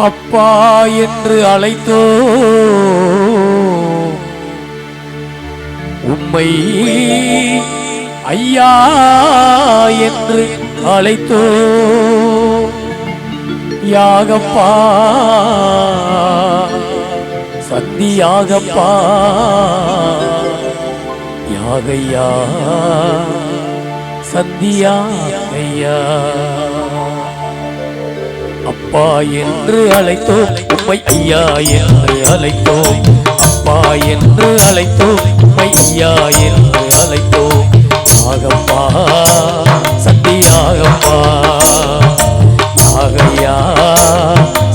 அப்பா என்று அழைத்தோ உம்மை ஐயா என்று அழைத்தோ யாகப்பா சந்தியாகப்பா யாகையா சந்தியாகையா அப்பா என்று அழைத்தோம். உம்மை ஐயா என்று அழைத்தோம். அப்பா என்று அழைத்தோம். உம்மை ஐயா என்று அழைத்தோம். ஆகப்பா சத்தியாகப்பா யாகையா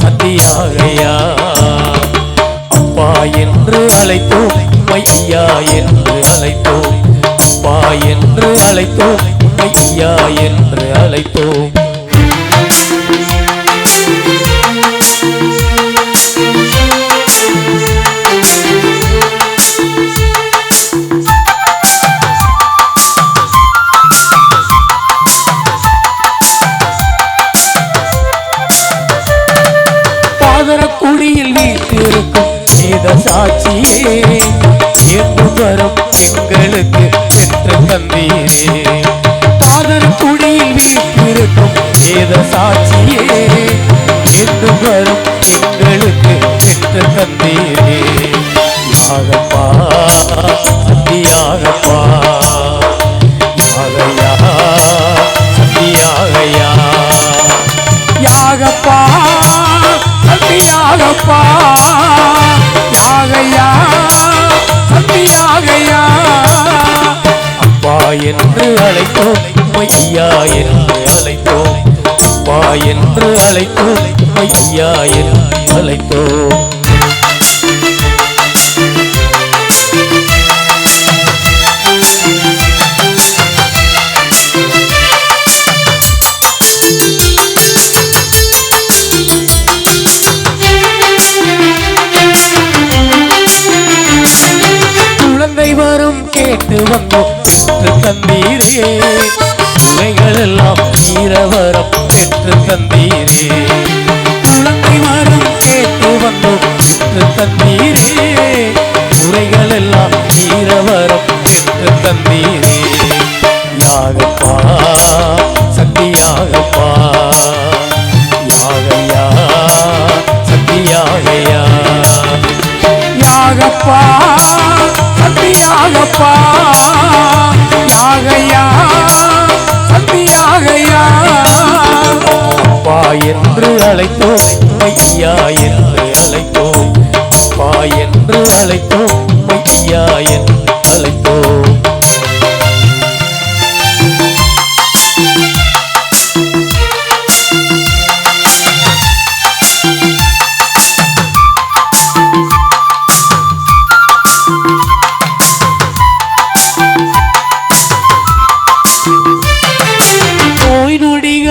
சத்தியாகையா அப்பா என்று அழைத்தோம். உம்மை ஐயா என்று அழைத்தோம். அப்பா என்று அழைத்தோம். உம்மை ஐயா என்று அழைத்தோம். குடியில் வீட்டிருக்கும் வேத சாட்சியே என்று வரும் எங்களுக்கு பெற்று தந்தீரே காதல் குடியில் வீட்டிருக்கும் வேத சாட்சியே என்று வரும் எங்களுக்கு பெற்று தந்தீரே சத்தியாகையா அப்பா என்று அழைத்தோம் ஐயா என்று அழைத்தோம். அப்பா என்று அழைத்தோம் ஐயா என்று அழைத்தோம். கேட்டு வந்தோம் பெற்று தந்தீரே. பிள்ளைகள் எல்லாம் தீரவரம் பெற்று தந்தீரே. குழந்தை வரும் கேட்டு வந்தோம் பெற்று தந்தீரே. குறைகள் எல்லாம் தீரவரம் பெற்று தந்தீரே. யாகப்பா சக்தியாகப்பா. யாகையா சக்தியாகையா. யாகப்பா சத்தியாகப்பா யாகையா சத்தியாகையா அப்பா என்று அழைத்தோம் ஐயா என்று அழைத்தோம் அப்பா என்று அழைத்தோம்.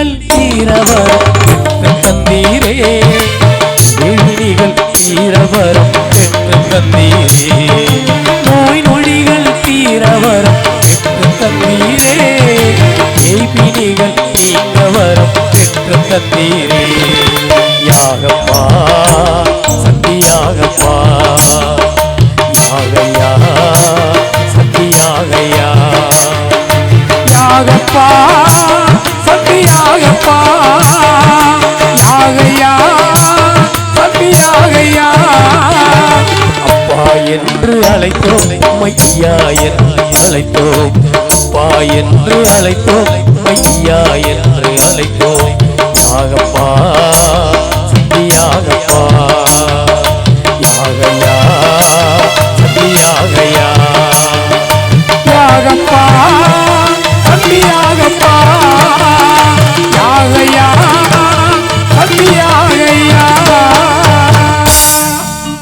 நொடிகள் தீரவரம் தந்தீரே விழிகள் தீரவரம் தந்தீரே நோய் நொழிகள் தீரவரம் தந்தீரே எய்பினிகள் நீங்கவரம் தந்தீரே யாகப்பா சக்தியாகப்பா யாகையா அழைத்தோம். மையா என்று அழைத்தோம். அப்பா என்று அழைத்தோம். மையா என்று அழைத்தோம். யாகப்பா யாகப்பா